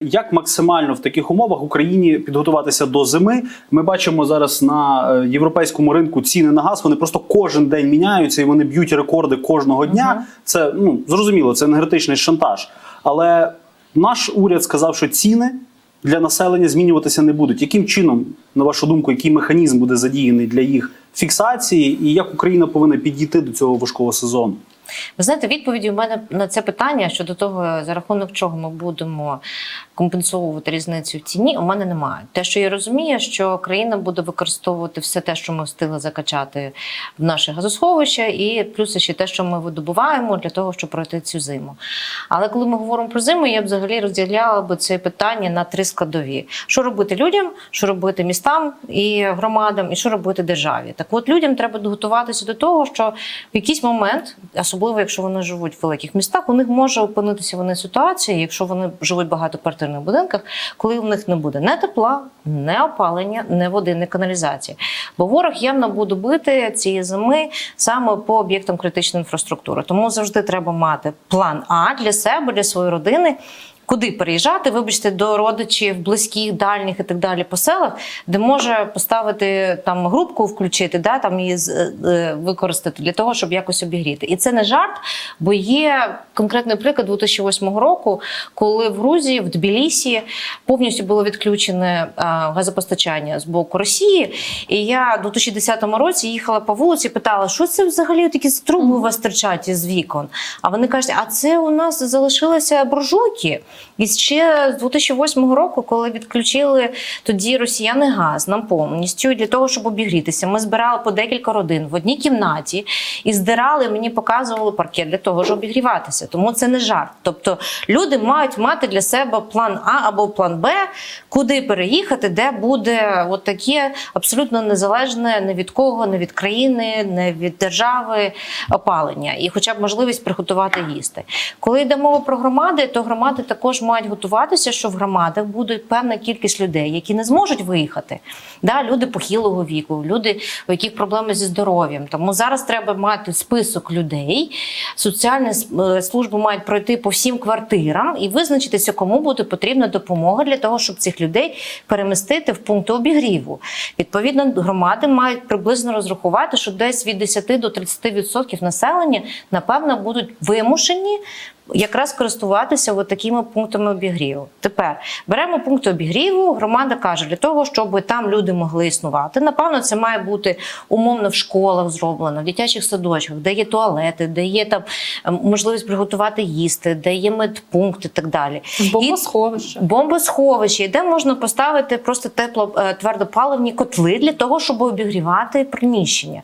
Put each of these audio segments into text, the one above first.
Як максимально в таких умовах Україні підготуватися до зими? Ми бачимо зараз на е, європейському ринку ціни на газ. Вони просто кожен день міняються і вони б'ють рекорди кожного дня. Це ну зрозуміло, це енергетичний шантаж. Але наш уряд сказав, що ціни для населення змінюватися не будуть. Яким чином, на вашу думку, який механізм буде задіяний для їх фіксації, і як Україна повинна підійти до цього важкого сезону? Ви знаєте, відповіді у мене на це питання щодо того, за рахунок чого ми будемо компенсовувати різницю в ціні, у мене немає. Те, що я розумію, що країна буде використовувати все те, що ми встигли закачати в наше газосховище, і плюс ще те, що ми видобуваємо для того, щоб пройти цю зиму. Але коли ми говоримо про зиму, я б взагалі розділяла би це питання на три складові: що робити людям, що робити містам і громадам, і що робити державі. Так от людям треба готуватися до того, що в якийсь момент, особливо якщо вони живуть в великих містах, у них може опинитися вони ситуація, якщо вони живуть в багатоквартирних будинках, коли в них не буде не тепла, не опалення, не води, не каналізації. Бо ворог явно буде бити цієї зими саме по об'єктам критичної інфраструктури. Тому завжди треба мати план А для себе, для своєї родини. Куди переїжджати, вибачте, до родичів, близьких, дальніх і так далі по селах, де може поставити там групку, включити, да, там її з- е, використати для того, щоб якось обігріти. І це не жарт, бо є конкретний приклад 2008 року, коли в Грузії, в Тбілісі повністю було відключене газопостачання з боку Росії. І я у 2010 році їхала по вулиці, питала, що це взагалі такі труби у вас стирчать із вікон. А вони кажуть, а це у нас залишилися буржуйки. І ще з 2008 року, коли відключили тоді росіяни газ нам повністю для того, щоб обігрітися, ми збирали по декілька родин в одній кімнаті і здирали, мені показували паркет для того, щоб обігріватися. Тому це не жарт. Тобто люди мають мати для себе план А або план Б, куди переїхати, де буде от таке абсолютно незалежне не від кого, не від країни, не від держави опалення, і хоча б можливість приготувати їсти. Коли йде мова про громади, то громади також мають готуватися, що в громадах буде певна кількість людей, які не зможуть виїхати. Да, люди похилого віку, люди, у яких проблеми зі здоров'ям. Тому зараз треба мати список людей. Соціальні е, служби мають пройти по всім квартирам і визначитися, кому буде потрібна допомога для того, щоб цих людей перемістити в пункти обігріву. Відповідно, громади мають приблизно розрахувати, що десь від 10 до 30% населення напевно будуть вимушені якраз користуватися от такими пунктами обігріву. Тепер беремо пункти обігріву. Громада каже, для того, щоб там люди могли існувати. Напевно, це має бути умовно в школах зроблено, в дитячих садочках, де є туалети, де є там ем, можливість приготувати їсти, де є медпункт і так далі. Бомбосховище. Бомбосховище, де можна поставити просто тепло е, твердопаливні котли для того, щоб обігрівати приміщення.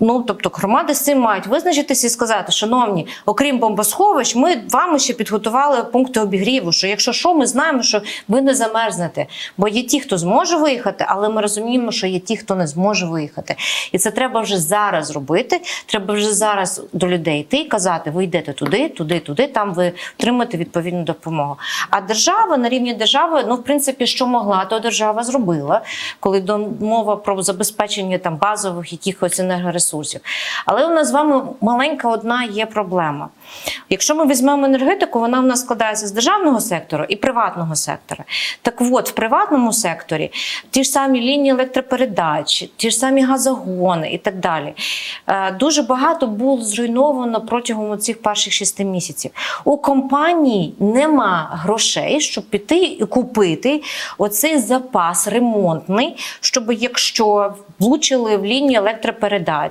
Ну, тобто громади з цим мають визначитися і сказати, шановні, окрім бомбосховищ, ми вам ще підготували пункти обігріву. Що якщо що, ми знаємо, що ви не замерзнете. Бо є ті, хто зможе виїхати, але ми розуміємо, що є ті, хто не зможе виїхати. І це треба вже зараз робити. Треба вже зараз до людей йти і казати: ви йдете туди, туди, туди, там ви отримаєте відповідну допомогу. А держава на рівні держави, ну в принципі, що могла, то держава зробила, коли мова про забезпечення там базових якихось енергоресурсів. Але у нас з вами маленька одна є проблема. Якщо ми візьмемо енергетику, вона в нас складається з державного сектору і приватного сектора. Так от, в приватному секторі ті ж самі лінії електропередач, ті ж самі газогони і так далі. Е, Дуже багато було зруйновано протягом цих перших шести місяців. У компанії нема грошей, щоб піти і купити оцей запас ремонтний, щоб якщо влучили в лінію електропередач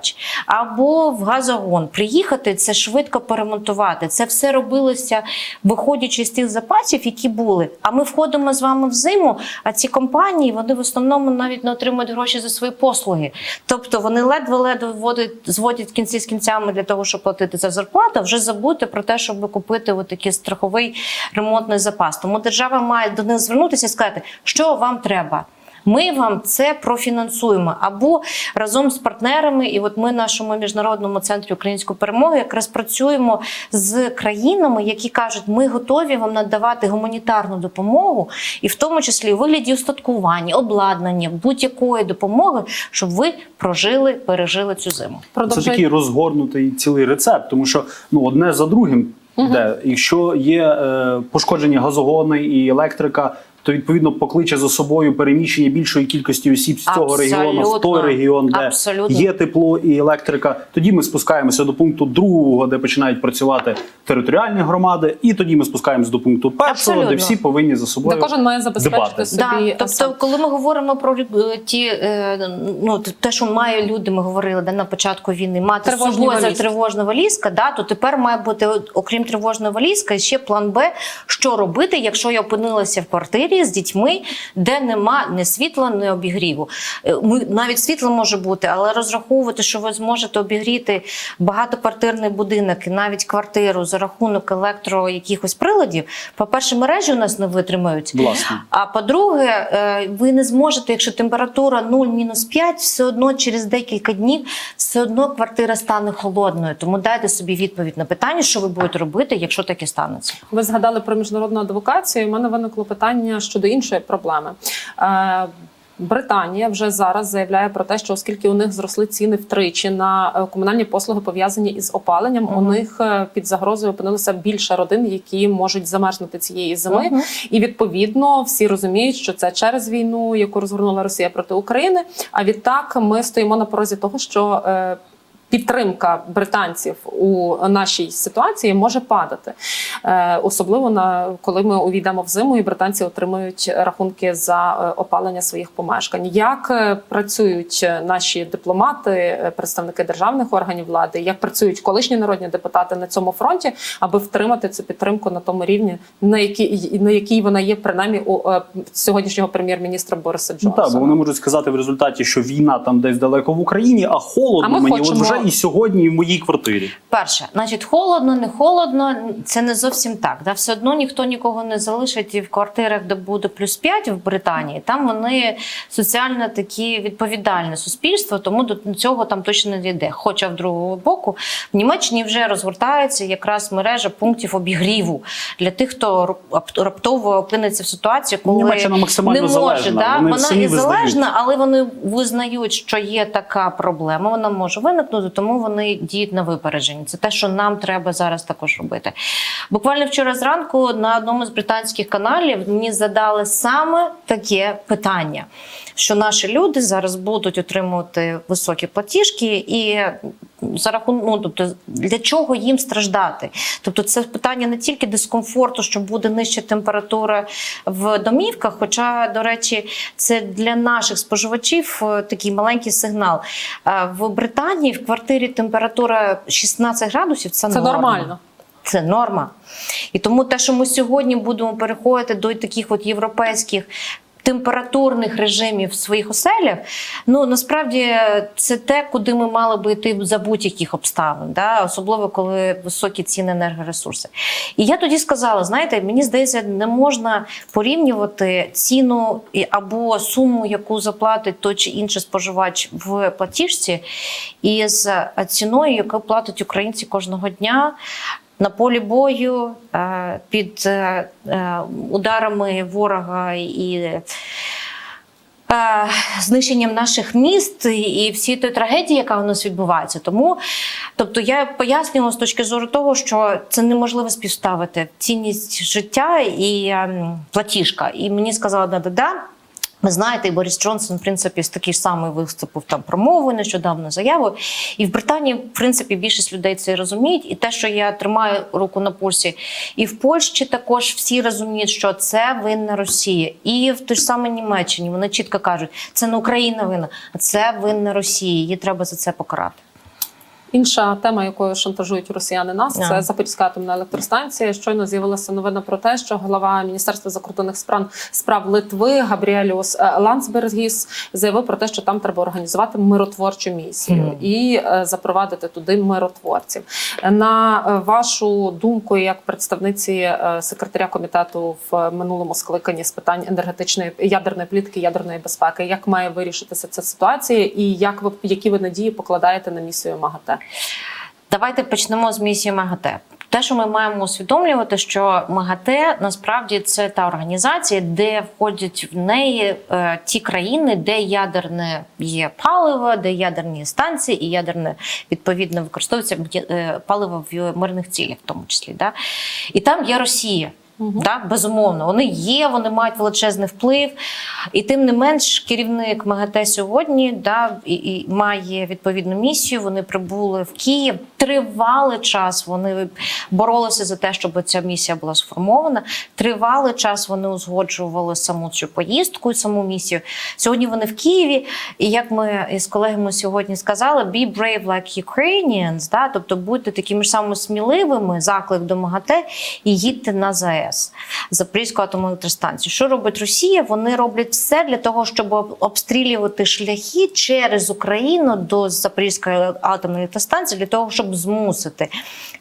або в газогон, приїхати це швидко поремонтувати. Це все робилося, виходячи з тих запасів, які були. А ми входимо з вами в зиму. А ці компанії вони в основному навіть не отримують гроші за свої послуги. Тобто вони ледве-ледве вводять, зводять кінці з кінцями для того, щоб платити за зарплату, вже забути про те, щоб купити такий страховий ремонтний запас. Тому держава має до них звернутися і сказати, що вам треба. Ми вам це профінансуємо або разом з партнерами, і от ми в нашому міжнародному центрі української перемоги якраз працюємо з країнами, які кажуть, ми готові вам надавати гуманітарну допомогу, і в тому числі у вигляді устаткування, обладнання, будь-якої допомоги, щоб ви прожили, пережили цю зиму. Це такий розгорнутий цілий рецепт, тому що ну одне за другим Де якщо є е, пошкоджені газогони і електрика. То відповідно покличе за собою переміщення більшої кількості осіб з цього регіону в той регіон, де Абсолютно. є тепло і електрика. Тоді ми спускаємося до пункту другого, де починають працювати територіальні громади, і тоді ми спускаємося до пункту першого, де всі повинні за собою Де кожен має забезпечити дбати. собі. Да, тобто, коли ми говоримо про е, ті, е, ну те, що має люди, ми говорили да, на початку війни, мати з собою за тривожна валізка, да, то тепер має бути окрім тривожної валізки, ще план Б, що робити, якщо я опинилася в квартирі з дітьми, де нема ні світла, ні обігріву. Е, Ми навіть світло може бути, але розраховувати, що ви зможете обігріти багатоквартирний будинок і навіть квартиру за рахунок електро якихось приладів. По перше, мережі у нас не витримають. Власне. А по-друге, е, ви не зможете, якщо температура 0-5, все одно через декілька днів все одно квартира стане холодною. Тому дайте собі відповідь на питання, що ви будете робити, якщо таке станеться. Ви згадали про міжнародну адвокацію. У мене виникло питання щодо іншої проблеми. Е, Британія вже зараз заявляє про те, що оскільки у них зросли ціни втричі на е, комунальні послуги пов'язані із опаленням, у них е, під загрозою опинилося більше родин, які можуть замерзнути цієї зими. Мгм. І відповідно всі розуміють, що це через війну, яку розгорнула Росія проти України. А відтак ми стоїмо на порозі того, що підтримка британців у нашій ситуації може падати, е, особливо на коли ми увійдемо в зиму, і британці отримують рахунки за е, опалення своїх помешкань. Як е, працюють наші дипломати, представники державних органів влади, як працюють колишні народні депутати на цьому фронті, аби втримати цю підтримку на тому рівні, на якій на якій вона є принаймні у сьогоднішнього прем'єр-міністра Бориса Ну так, бо вони можуть сказати в результаті, що війна там десь далеко в Україні, а холодно А ми мені. Хочемо- от вже і сьогодні, і в моїй квартирі. Перше, значить, холодно, не холодно, це не зовсім так. Да? Все одно ніхто нікого не залишить і в квартирах, де буде плюс 5 в Британії. Там вони соціально такі відповідальне суспільство, тому до цього там точно не дійде. Хоча в другого боку в Німеччині вже розгортається якраз мережа пунктів обігріву для тих, хто рап- раптово опиниться в ситуації, коли Німеччина максимально не може, залежна. Да? Вони вона і визнають. залежна, але вони визнають, що є така проблема, вона може виникнути, тому вони діють на випередження. Це те, що нам треба зараз також робити. Буквально вчора зранку на одному з британських каналів мені задали саме таке питання. Що наші люди зараз будуть отримувати високі платіжки, і за рахунок, ну, тобто для чого їм страждати? Тобто, це питання не тільки дискомфорту, що буде нижча температура в домівках. Хоча, до речі, це для наших споживачів е, такий маленький сигнал. Е, В Британії в квартирі температура 16 градусів це, Це норма. нормально. Це норма. І тому те, що ми сьогодні будемо переходити до таких от європейських. Температурних режимів в своїх оселях, ну насправді це те, куди ми мали би йти за будь-яких обставин, да? особливо коли високі ціни енергоресурси. І я тоді сказала: знаєте, мені здається, не можна порівнювати ціну або суму, яку заплатить той чи інший споживач в платіжці, із ціною, яку платять українці кожного дня на полі бою е, під е, е, ударами ворога і. Знищенням наших міст і- всі тої трагедії, яка у нас відбувається. Тому, тобто, я пояснювала з точки зору того, що це неможливо співставити цінність життя і ем, платіжка. І мені сказали, да-да-да. Ви знаєте, і Борис Джонсон, в принципі, з такий самий виступив там промову нещодавно заяву. І в Британії, в принципі, більшість людей це розуміють. І те, що я тримаю руку на пульсі, і в Польщі також всі розуміють, що це винна Росія. І в той ж Німеччині вони чітко кажуть, це не Україна винна, а це винна Росія. Її треба за це покарати. Інша тема, якою шантажують росіяни нас, А. це Запорізька атомна електростанція. Щойно з'явилася новина про те, що голова Міністерства закордонних справ справ Литви Габріеліус е, Ландсбергіс заявив про те, що там треба організувати миротворчу місію Мгм. і е, запровадити туди миротворців. На е, вашу думку, як представниці секретаря комітету в минулому скликанні з питань енергетичної ядерної політики, ядерної безпеки, як має вирішитися ця ситуація, і як ви які ви надії покладаєте на місію МАГАТЕ? Давайте почнемо з місії МАГАТЕ. те, що ми маємо усвідомлювати, що МАГАТЕ насправді це та організація, де входять в неї е, ті країни, де ядерне є паливо, де ядерні станції і ядерне відповідно використовується е, паливо в мирних цілях, в тому числі. Да? І там є Росія. Да, безумовно, вони є, вони мають величезний вплив, і тим не менш, керівник МАГАТЕ сьогодні да, і, і має відповідну місію. Вони прибули в Київ. Тривалий час вони боролися за те, щоб ця місія була сформована. Тривалий час вони узгоджували саму цю поїздку, і саму місію. Сьогодні вони в Києві. І як ми із колегами сьогодні сказали, be brave like Ukrainians, да, тобто будьте такими ж самими сміливими, заклик до МАГАТЕ і їдьте на ЗАЕС, Запорізьку атомну електростанцію. Що робить Росія? Вони роблять все для того, щоб обстрілювати шляхи через Україну до Запорізької атомної електростанції, для того, щоб змусити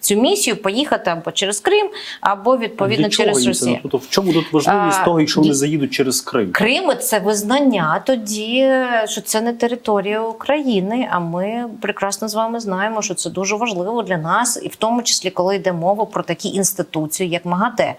цю місію поїхати або через Крим, або відповідно Для чого через? Росію. Ну, Тобто, в чому тут важливість А, того, якщо вони заїдуть через Крим? Крим це визнання тоді, що це не територія України. А ми прекрасно з вами знаємо, що це дуже важливо для нас, і в тому числі, коли йде мова про такі інституції, як МАГАТЕ.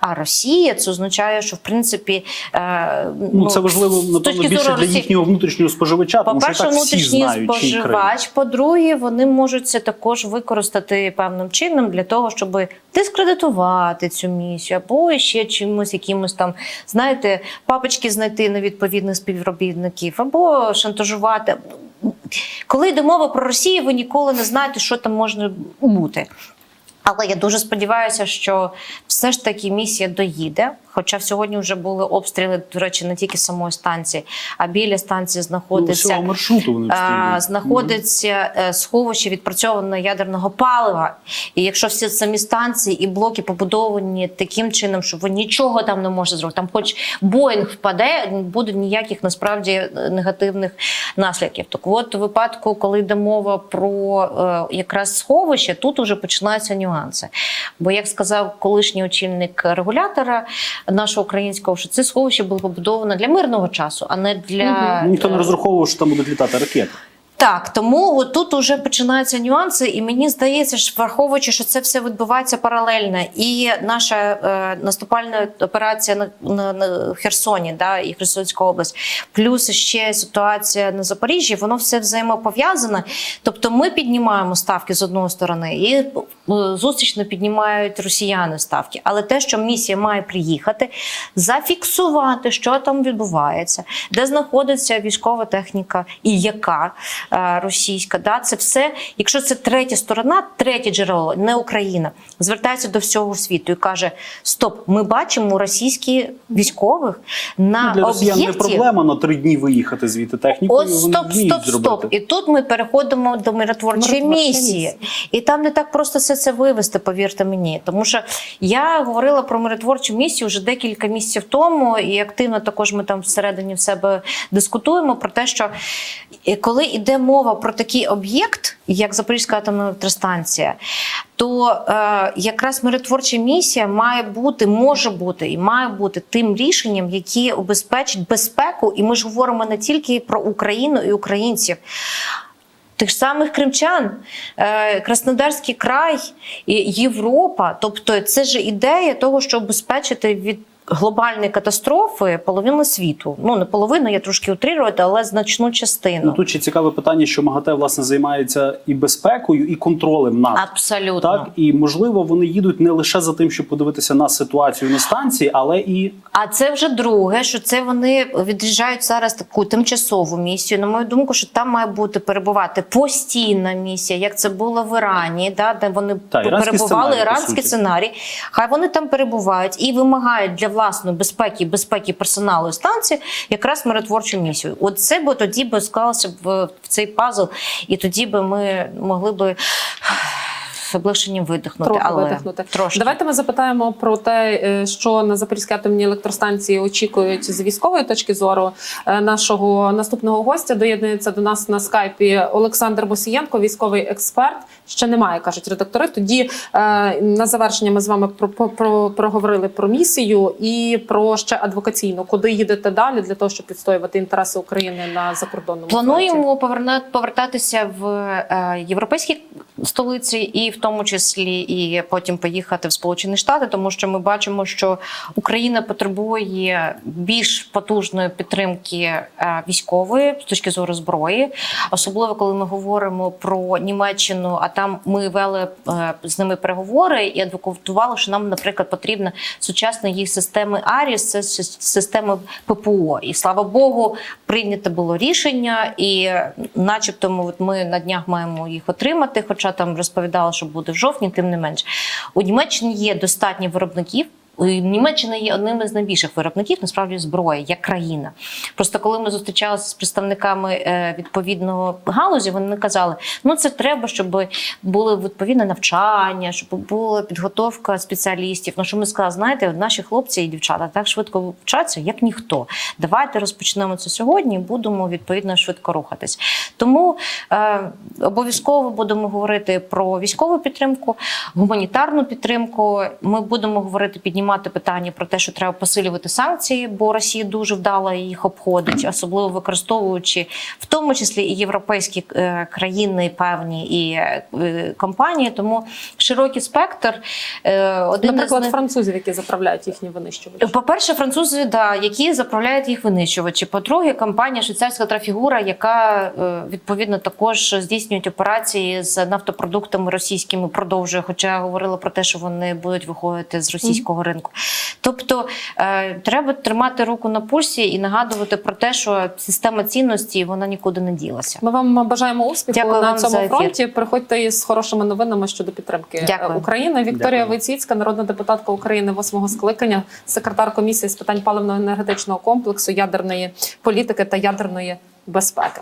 А Росія це означає, що в принципі е, Ну, це важливо, напевно, більше для їхнього внутрішнього споживача, тому що так всі внутрішній знають, споживач. По-друге, вони можуть це також використати певним чином для того, щоб дискредитувати цю місію, або ще чимось, якимось там, знаєте, папочки знайти невідповідних співробітників, або шантажувати. Коли йде мова про Росію, ви ніколи не знаєте, що там можна бути. Але я дуже сподіваюся, що все ж таки місія доїде. Хоча сьогодні вже були обстріли, до речі, не тільки самої станції, а біля станції Ну, знаходиться всього маршруту вони а, обстрілюють. знаходиться е, сховище відпрацьованого ядерного палива. І якщо всі самі станції і блоки побудовані таким чином, що ви нічого там не можете зробити, там хоч Боїнг впаде, не буде ніяких насправді е, негативних наслідків. Так от у випадку, коли йде мова про е, якраз сховище, тут уже починаються нюанси. Бо, як сказав колишній очільник регулятора нашого українського, що це сховище було побудовано для мирного часу, а не для Ну, Ніхто не е, розраховував, що там будуть літати ракети. Так, тому тут вже починаються нюанси, і мені здається, що враховуючи, що це все відбувається паралельно, і наша е, наступальна операція на, на, на Херсоні, да, і Херсонська область, плюс ще ситуація на Запоріжжі, воно все взаємопов'язане. Тобто ми піднімаємо ставки з одної сторони, і е, зустрічно піднімають росіяни ставки. Але те, що місія має приїхати, зафіксувати, що там відбувається, де знаходиться військова техніка і яка російська, да, це все, якщо це третя сторона, третє джерело, не Україна, звертається до всього світу і каже: Стоп, ми бачимо російські військових на Ну, для росіян не проблема на три дні виїхати звідти технікою. От стоп, стоп, зробити. стоп. І тут ми переходимо до миротворчої місії. І там не так просто все це вивести, повірте мені. Тому що я говорила про миротворчу місію вже декілька місяців тому, і активно також ми там всередині в себе дискутуємо про те, що е, коли йде мова про такий об'єкт, як Запорізька атомна електростанція, то е, якраз миротворча місія має бути, може бути і має бути тим рішенням, яке обезпечить безпеку. І ми ж говоримо не тільки про Україну і українців. Тих самих кримчан, е, Краснодарський край, Європа. Тобто, це ж ідея того, щоб обезпечити від глобальної катастрофи половину світу. Ну не половину, я трошки утрирую, але значну частину. Ну тут ще цікаве питання, що МАГАТЕ власне займається і безпекою, і контролем над Абсолютно. так і можливо вони їдуть не лише за тим, щоб подивитися на ситуацію на станції, але і А це вже друге, що це вони відряджають зараз таку тимчасову місію. На мою думку, що там має бути перебувати постійна місія, як це було в Ірані, да, де вони Та, іранський перебували сценарій, іранський сценарій. Хай вони там перебувають і вимагають для власної безпеки, безпеки персоналу і станції якраз миротворчу місію. От це би тоді би склалося б в, в цей пазл, і тоді би ми могли би з облегшенням видихнути. Трохи але видихнути. Трошки. Давайте ми запитаємо про те, е, що на Запорізькій атомній електростанції очікують з військової точки зору Е, нашого наступного гостя. Доєднується до нас на скайпі Олександр Босієнко, військовий експерт. Ще немає, кажуть редактори. Тоді е, на завершення ми з вами про, про, про, проговорили про місію і про ще адвокаційну. Куди їдете далі для того, щоб відстоювати інтереси України на закордонному? Плануємо поверна- повертатися в е, європейські столиці, і в тому числі і потім поїхати в Сполучені Штати, тому що ми бачимо, що Україна потребує більш потужної підтримки е, військової з точки зору зброї, особливо коли ми говоримо про Німеччину. А там ми вели е, з ними переговори і адвокатували, що нам, наприклад, потрібна сучасна їх системи Аріс, це сис- система ППО. І слава Богу, прийнято було рішення, і, начебто, ми, от ми на днях маємо їх отримати. Хоча там розповідали, що буде в жовтні, тим не менш. У Німеччині є достатньо виробників. У Німеччина є одним із найбільших виробників насправді зброї як країна. Просто коли ми зустрічалися з представниками е, відповідного галузі, вони казали: ну це треба, щоб було відповідне навчання, щоб була підготовка спеціалістів. Ну що ми сказали, знаєте, наші хлопці і дівчата так швидко вчаться, як ніхто. Давайте розпочнемо це сьогодні і будемо відповідно швидко рухатись. Тому е, обов'язково будемо говорити про військову підтримку, гуманітарну підтримку. Ми будемо говорити, піднімати питання про те, що треба посилювати санкції, бо Росія дуже вдало їх обходить, особливо використовуючи в тому числі і європейські е, країни, певні і е, компанії. Тому широкий спектр. Е, один Наприклад, них- французів, які заправляють їхні винищувачі. по-перше, французи, да, які заправляють їх винищувачі. По-друге, компанія швейцарська трафігура, яка відповідно також здійснює операції з нафтопродуктами російськими, продовжує, хоча говорила про те, що вони будуть виходити з російського ринку. Тобто е, треба тримати руку на пульсі і нагадувати про те, що система цінностей вона нікуди не ділася. Ми вам бажаємо успіху Дякую на цьому фронті. Приходьте із хорошими новинами щодо підтримки е, Дякую. України. Вікторія Дякую. Войціцька, народна депутатка України восьмого скликання, секретар комісії з питань паливно-енергетичного комплексу, ядерної політики та ядерної безпеки.